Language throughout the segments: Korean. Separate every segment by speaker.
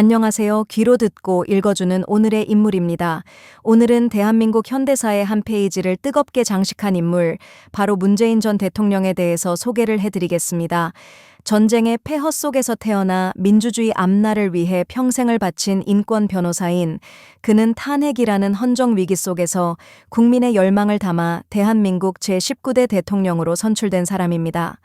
Speaker 1: 안녕하세요. 귀로 듣고 읽어주는 오늘의 인물입니다. 오늘은 대한민국 현대사의 한 페이지를 뜨겁게 장식한 인물, 바로 문재인 전 대통령에 대해서 소개를 해드리겠습니다. 전쟁의 폐허 속에서 태어나 민주주의 앞날을 위해 평생을 바친 인권 변호사인 그는 탄핵이라는 헌정 위기 속에서 국민의 열망을 담아 대한민국 제19대 대통령으로 선출된 사람입니다.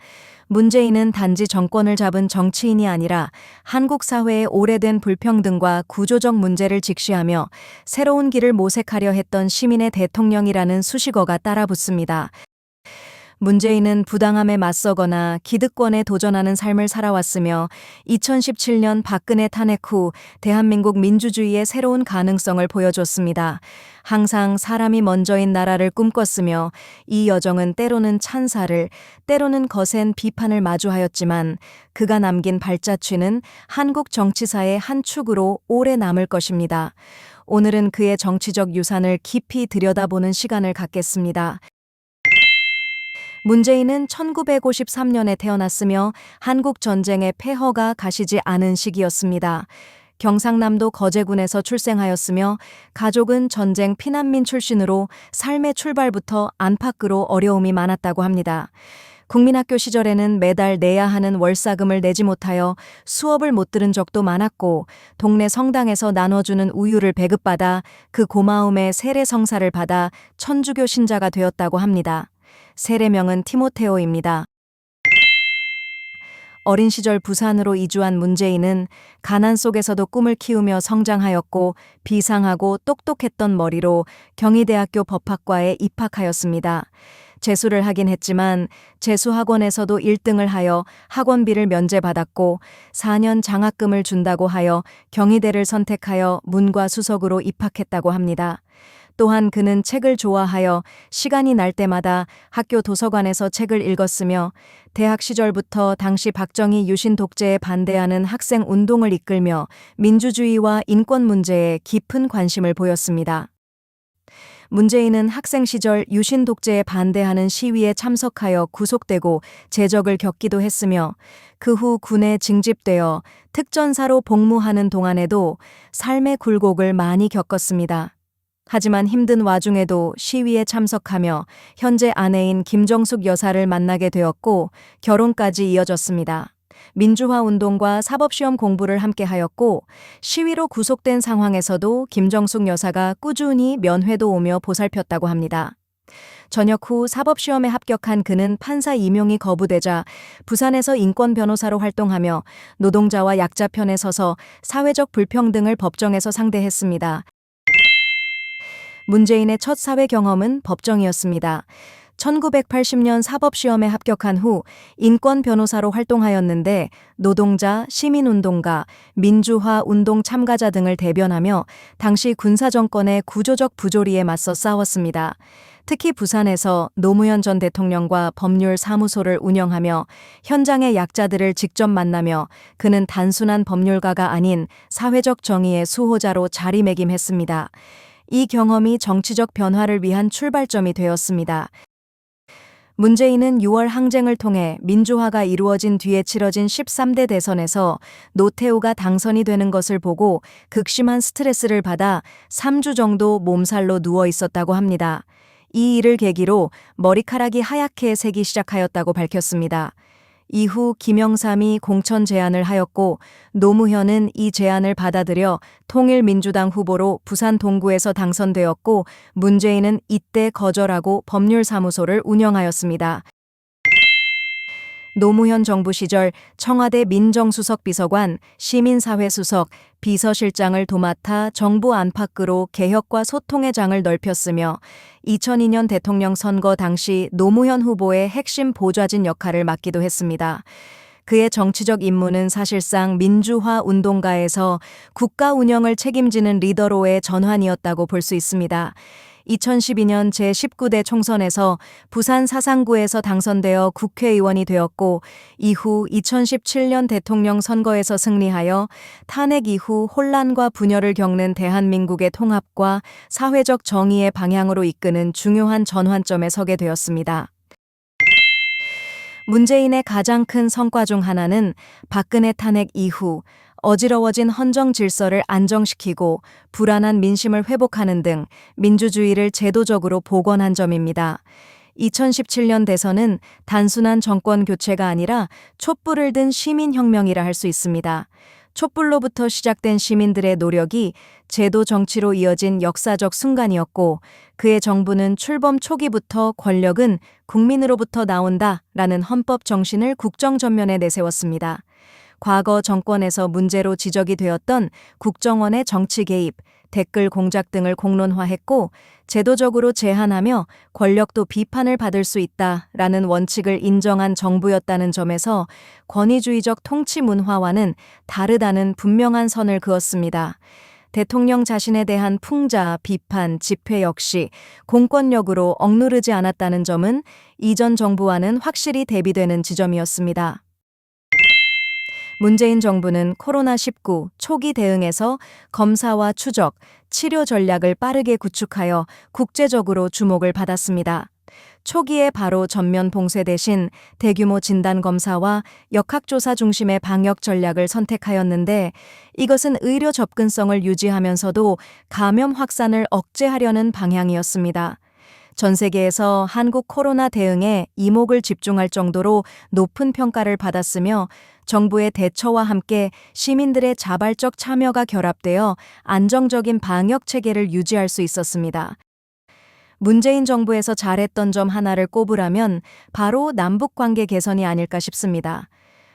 Speaker 1: 문재인은 단지 정권을 잡은 정치인이 아니라 한국 사회의 오래된 불평등과 구조적 문제를 직시하며 새로운 길을 모색하려 했던 시민의 대통령이라는 수식어가 따라붙습니다. 문재인은 부당함에 맞서거나 기득권에 도전하는 삶을 살아왔으며 2017년 박근혜 탄핵 후 대한민국 민주주의의 새로운 가능성을 보여줬습니다. 항상 사람이 먼저인 나라를 꿈꿨으며 이 여정은 때로는 찬사를, 때로는 거센 비판을 마주하였지만 그가 남긴 발자취는 한국 정치사의 한 축으로 오래 남을 것입니다. 오늘은 그의 정치적 유산을 깊이 들여다보는 시간을 갖겠습니다. 문재인은 1953년에 태어났으며 한국 전쟁의 폐허가 가시지 않은 시기였습니다. 경상남도 거제군에서 출생하였으며 가족은 전쟁 피난민 출신으로 삶의 출발부터 안팎으로 어려움이 많았다고 합니다. 국민학교 시절에는 매달 내야 하는 월사금을 내지 못하여 수업을 못 들은 적도 많았고 동네 성당에서 나눠주는 우유를 배급받아 그 고마움에 세례 성사를 받아 천주교 신자가 되었다고 합니다. 세례명은 티모테오입니다. 어린 시절 부산으로 이주한 문재인은 가난 속에서도 꿈을 키우며 성장하였고 비상하고 똑똑했던 머리로 경희대학교 법학과에 입학하였습니다. 재수를 하긴 했지만 재수학원에서도 1등을 하여 학원비를 면제받았고 4년 장학금을 준다고 하여 경희대를 선택하여 문과 수석으로 입학했다고 합니다. 또한 그는 책을 좋아하여 시간이 날 때마다 학교 도서관에서 책을 읽었으며 대학 시절부터 당시 박정희 유신 독재에 반대하는 학생 운동을 이끌며 민주주의와 인권 문제에 깊은 관심을 보였습니다. 문재인은 학생 시절 유신 독재에 반대하는 시위에 참석하여 구속되고 제적을 겪기도 했으며 그 후 군에 징집되어 특전사로 복무하는 동안에도 삶의 굴곡을 많이 겪었습니다. 하지만 힘든 와중에도 시위에 참석하며 현재 아내인 김정숙 여사를 만나게 되었고 결혼까지 이어졌습니다. 민주화 운동과 사법시험 공부를 함께 하였고 시위로 구속된 상황에서도 김정숙 여사가 꾸준히 면회도 오며 보살폈다고 합니다. 전역 후 사법시험에 합격한 그는 판사 임용이 거부되자 부산에서 인권 변호사로 활동하며 노동자와 약자 편에 서서 사회적 불평등을 법정에서 상대했습니다. 문재인의 첫 사회 경험은 법정이었습니다. 1980년 사법시험에 합격한 후 인권 변호사로 활동하였는데 노동자, 시민운동가, 민주화 운동 참가자 등을 대변하며 당시 군사정권의 구조적 부조리에 맞서 싸웠습니다. 특히 부산에서 노무현 전 대통령과 법률 사무소를 운영하며 현장의 약자들을 직접 만나며 그는 단순한 법률가가 아닌 사회적 정의의 수호자로 자리매김했습니다. 이 경험이 정치적 변화를 위한 출발점이 되었습니다. 문재인은 6월 항쟁을 통해 민주화가 이루어진 뒤에 치러진 13대 대선에서 노태우가 당선이 되는 것을 보고 극심한 스트레스를 받아 3주 정도 몸살로 누워 있었다고 합니다. 이 일을 계기로 머리카락이 하얗게 새기 시작하였다고 밝혔습니다. 이후 김영삼이 공천 제안을 하였고 노무현은 이 제안을 받아들여 통일민주당 후보로 부산 동구에서 당선되었고 문재인은 이때 거절하고 법률사무소를 운영하였습니다. 노무현 정부 시절 청와대 민정수석 비서관, 시민사회 수석, 비서실장을 도맡아 정부 안팎으로 개혁과 소통의 장을 넓혔으며 2002년 대통령 선거 당시 노무현 후보의 핵심 보좌진 역할을 맡기도 했습니다. 그의 정치적 임무는 사실상 민주화 운동가에서 국가 운영을 책임지는 리더로의 전환이었다고 볼 수 있습니다. 2012년 제19대 총선에서 부산 사상구에서 당선되어 국회의원이 되었고 이후 2017년 대통령 선거에서 승리하여 탄핵 이후 혼란과 분열을 겪는 대한민국의 통합과 사회적 정의의 방향으로 이끄는 중요한 전환점에 서게 되었습니다. 문재인의 가장 큰 성과 중 하나는 박근혜 탄핵 이후 어지러워진 헌정 질서를 안정시키고 불안한 민심을 회복하는 등 민주주의를 제도적으로 복원한 점입니다. 2017년 대선은 단순한 정권 교체가 아니라 촛불을 든 시민혁명이라 할 수 있습니다. 촛불로부터 시작된 시민들의 노력이 제도 정치로 이어진 역사적 순간이었고 그의 정부는 출범 초기부터 권력은 국민으로부터 나온다 라는 헌법 정신을 국정 전면에 내세웠습니다. 과거 정권에서 문제로 지적이 되었던 국정원의 정치 개입, 댓글 공작 등을 공론화했고 제도적으로 제한하며 권력도 비판을 받을 수 있다라는 원칙을 인정한 정부였다는 점에서 권위주의적 통치 문화와는 다르다는 분명한 선을 그었습니다. 대통령 자신에 대한 풍자, 비판, 집회 역시 공권력으로 억누르지 않았다는 점은 이전 정부와는 확실히 대비되는 지점이었습니다. 문재인 정부는 코로나19 초기 대응에서 검사와 추적, 치료 전략을 빠르게 구축하여 국제적으로 주목을 받았습니다. 초기에 바로 전면 봉쇄 대신 대규모 진단 검사와 역학조사 중심의 방역 전략을 선택하였는데 이것은 의료 접근성을 유지하면서도 감염 확산을 억제하려는 방향이었습니다. 전 세계에서 한국 코로나 대응에 이목을 집중할 정도로 높은 평가를 받았으며 정부의 대처와 함께 시민들의 자발적 참여가 결합되어 안정적인 방역 체계를 유지할 수 있었습니다. 문재인 정부에서 잘했던 점 하나를 꼽으라면 바로 남북 관계 개선이 아닐까 싶습니다.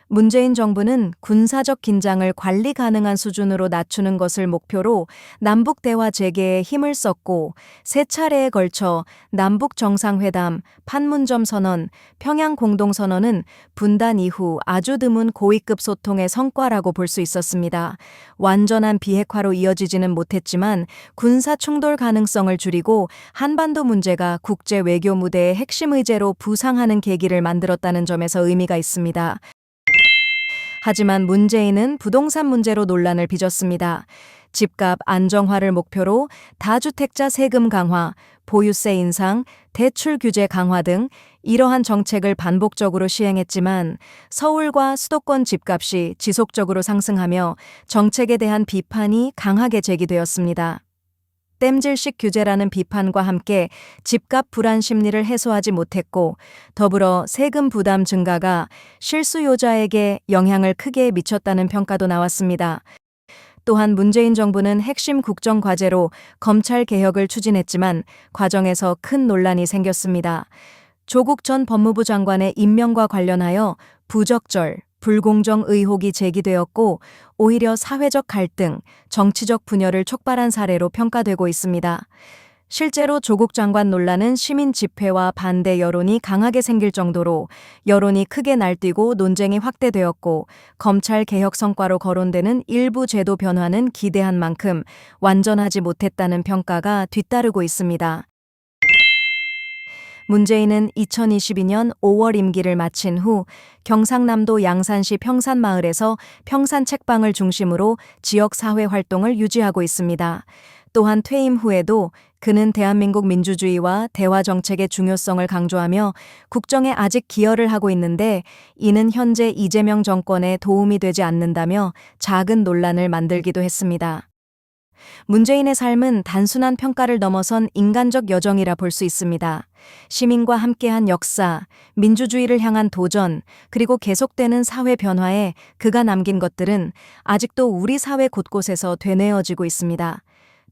Speaker 1: 문재인 정부는 군사적 긴장을 관리 가능한 수준으로 낮추는 것을 목표로 남북 대화 재개에 힘을 썼고 세 차례에 걸쳐 남북 정상회담, 판문점 선언, 평양 공동 선언은 분단 이후 아주 드문 고위급 소통의 성과라고 볼 수 있었습니다. 완전한 비핵화로 이어지지는 못했지만 군사 충돌 가능성을 줄이고 한반도 문제가 국제 외교 무대의 핵심 의제로 부상하는 계기를 만들었다는 점에서 의미가 있습니다. 하지만 문재인은 부동산 문제로 논란을 빚었습니다. 집값 안정화를 목표로 다주택자 세금 강화, 보유세 인상, 대출 규제 강화 등 이러한 정책을 반복적으로 시행했지만 서울과 수도권 집값이 지속적으로 상승하며 정책에 대한 비판이 강하게 제기되었습니다. 땜질식 규제라는 비판과 함께 집값 불안 심리를 해소하지 못했고 더불어 세금 부담 증가가 실수요자에게 영향을 크게 미쳤다는 평가도 나왔습니다. 또한 문재인 정부는 핵심 국정 과제로 검찰 개혁을 추진했지만 과정에서 큰 논란이 생겼습니다. 조국 전 법무부 장관의 임명과 관련하여 부적절, 불공정 의혹이 제기되었고 오히려 사회적 갈등, 정치적 분열을 촉발한 사례로 평가되고 있습니다. 실제로 조국 장관 논란은 시민 집회와 반대 여론이 강하게 생길 정도로 여론이 크게 날뛰고 논쟁이 확대되었고 검찰 개혁 성과로 거론되는 일부 제도 변화는 기대한 만큼 완전하지 못했다는 평가가 뒤따르고 있습니다. 문재인은 2022년 5월 임기를 마친 후 경상남도 양산시 평산마을에서 평산 책방을 중심으로 지역 사회 활동을 유지하고 있습니다. 또한 퇴임 후에도 그는 대한민국 민주주의와 대화 정책의 중요성을 강조하며 국정에 아직 기여를 하고 있는데 이는 현재 이재명 정권에 도움이 되지 않는다며 작은 논란을 만들기도 했습니다. 문재인의 삶은 단순한 평가를 넘어선 인간적 여정이라 볼 수 있습니다. 시민과 함께한 역사, 민주주의를 향한 도전, 그리고 계속되는 사회 변화에 그가 남긴 것들은 아직도 우리 사회 곳곳에서 되뇌어지고 있습니다.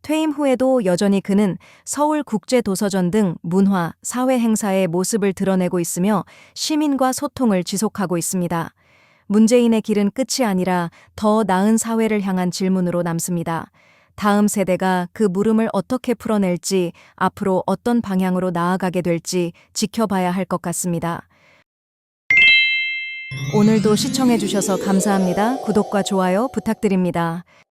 Speaker 1: 퇴임 후에도 여전히 그는 서울 국제도서전 등 문화, 사회 행사의 모습을 드러내고 있으며 시민과 소통을 지속하고 있습니다. 문재인의 길은 끝이 아니라 더 나은 사회를 향한 질문으로 남습니다. 다음 세대가 그 물음을 어떻게 풀어낼지 앞으로 어떤 방향으로 나아가게 될지 지켜봐야 할 것 같습니다. 오늘도 시청해주셔서 감사합니다. 구독과 좋아요 부탁드립니다.